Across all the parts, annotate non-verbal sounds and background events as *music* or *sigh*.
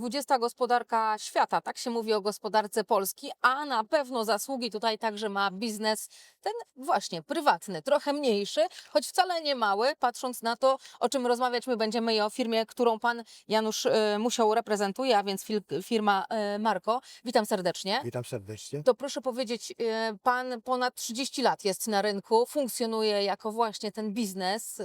20 gospodarka świata, tak się mówi o gospodarce Polski, a na pewno zasługi tutaj także ma biznes ten właśnie prywatny, trochę mniejszy, choć wcale nie mały, patrząc na to, o czym rozmawiać my będziemy i o firmie, którą pan Janusz e, Musiał reprezentuje, a więc firma e, Marko. Witam serdecznie. Witam serdecznie. To proszę powiedzieć, e, pan ponad 30 lat jest na rynku, funkcjonuje jako właśnie ten biznes.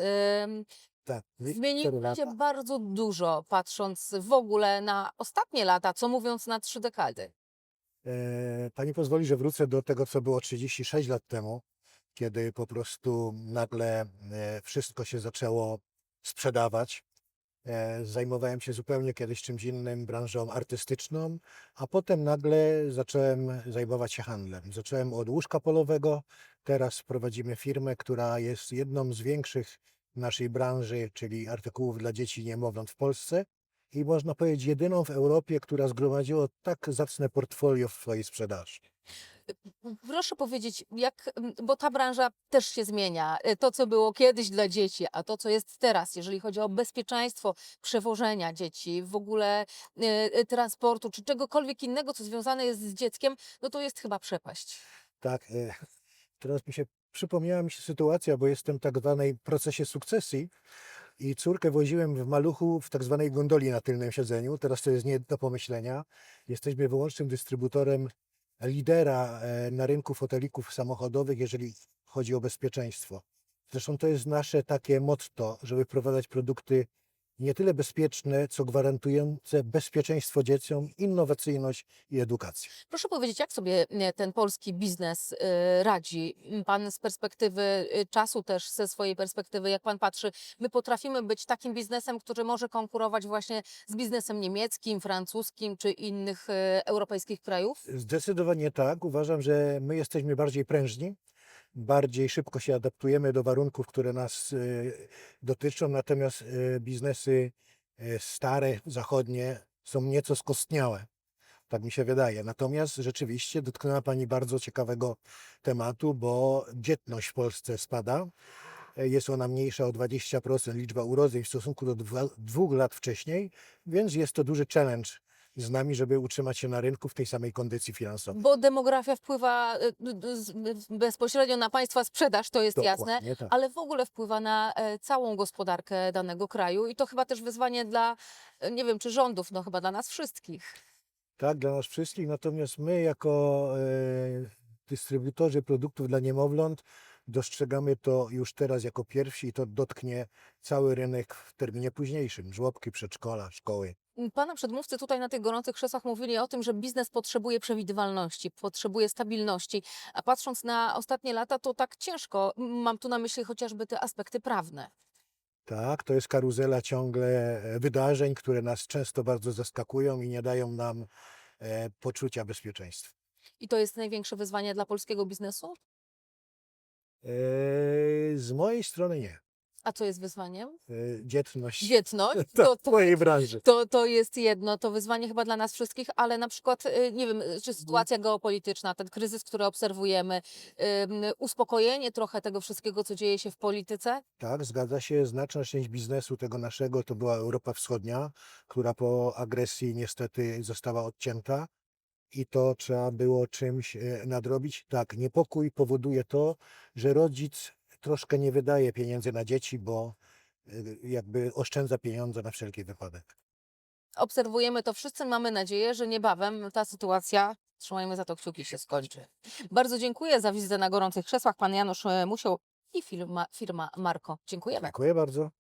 Tak, Zmieniło się bardzo dużo, patrząc w ogóle na ostatnie lata, co mówiąc na trzy dekady. E, Pani pozwoli, że wrócę do tego, co było 36 lat temu, kiedy po prostu nagle e, wszystko się zaczęło sprzedawać. E, Zajmowałem się zupełnie kiedyś czymś innym, branżą artystyczną, a potem nagle zacząłem zajmować się handlem. Zacząłem od łóżka polowego. Teraz prowadzimy firmę, która jest jedną z większych naszej branży, czyli artykułów dla dzieci i niemowląt w Polsce. I można powiedzieć, jedyną w Europie, która zgromadziła tak zacne portfolio w swojej sprzedaży. Proszę powiedzieć, jak, bo ta branża też się zmienia. E, To, co było kiedyś dla dzieci, a to, co jest teraz, jeżeli chodzi o bezpieczeństwo przewożenia dzieci, w ogóle e, e, transportu, czy czegokolwiek innego, co związane jest z dzieckiem, no to jest chyba przepaść. Tak, e, *laughs* teraz mi się przypomniała mi się sytuacja, bo jestem w tak zwanej procesie sukcesji i córkę woziłem w maluchu w tak zwanej gondoli na tylnym siedzeniu. Teraz to jest nie do pomyślenia. Jesteśmy wyłącznym dystrybutorem lidera e, na rynku fotelików samochodowych, jeżeli chodzi o bezpieczeństwo. Zresztą to jest nasze takie motto, żeby wprowadzać produkty nie tyle bezpieczne, co gwarantujące bezpieczeństwo dzieciom, innowacyjność i edukację. Proszę powiedzieć, jak sobie e, ten polski biznes e, radzi? Pan z perspektywy e, czasu, też ze swojej perspektywy, jak pan patrzy, my potrafimy być takim biznesem, który może konkurować właśnie z biznesem niemieckim, francuskim czy innych europejskich krajów? Zdecydowanie tak. Uważam, że my jesteśmy bardziej prężni, bardziej szybko się adaptujemy do warunków, które nas e, dotyczą, natomiast e, biznesy e, stare, zachodnie są nieco skostniałe. Tak mi się wydaje. Natomiast rzeczywiście dotknęła Pani bardzo ciekawego tematu, bo dzietność w Polsce spada. Jest ona mniejsza o 20% liczba urodzeń w stosunku do dwóch lat wcześniej, więc jest to duży challenge z nami, żeby utrzymać się na rynku w tej samej kondycji finansowej. Bo demografia wpływa e, bezpośrednio na państwa sprzedaż, to jest jasne, Dokładnie tak. ale w ogóle wpływa na e, całą gospodarkę danego kraju i to chyba też wyzwanie dla, e, nie wiem, czy rządów, no chyba dla nas wszystkich. Tak, dla nas wszystkich. Natomiast my, jako dystrybutorzy produktów dla niemowląt, dostrzegamy to już teraz jako pierwsi i to dotknie cały rynek w terminie późniejszym. Żłobki, przedszkola, szkoły. Pana przedmówcy tutaj na tych gorących krzesłach mówili o tym, że biznes potrzebuje przewidywalności, potrzebuje stabilności, a patrząc na ostatnie lata, to tak ciężko. Mam tu na myśli chociażby te aspekty prawne. Tak, to jest karuzela ciągle e, wydarzeń, które nas często bardzo zaskakują i nie dają nam e, poczucia bezpieczeństwa. I to jest największe wyzwanie dla polskiego biznesu? E, z mojej strony nie. A co jest wyzwaniem? E, dzietność Dzietność. *laughs* To, w to, mojej branży. to, to jest jedno, to wyzwanie chyba dla nas wszystkich, ale na przykład, y, nie wiem, Mhm. czy sytuacja geopolityczna, ten kryzys, który obserwujemy, uspokojenie trochę tego wszystkiego, co dzieje się w polityce? Tak, zgadza się. Znaczna część biznesu tego naszego to była Europa Wschodnia, która po agresji niestety została odcięta i to trzeba było czymś e, nadrobić. Tak, niepokój powoduje to, że rodzic troszkę nie wydaje pieniędzy na dzieci, bo e, jakby oszczędza pieniądze na wszelki wypadek. obserwujemy to wszyscy, mamy nadzieję, że niebawem ta sytuacja, trzymajmy za to kciuki, się skończy. Bardzo dziękuję za wizytę na gorących krzesłach. Pan Janusz e, Musiał i firma, firma Marko. Dziękujemy. Dziękuję bardzo.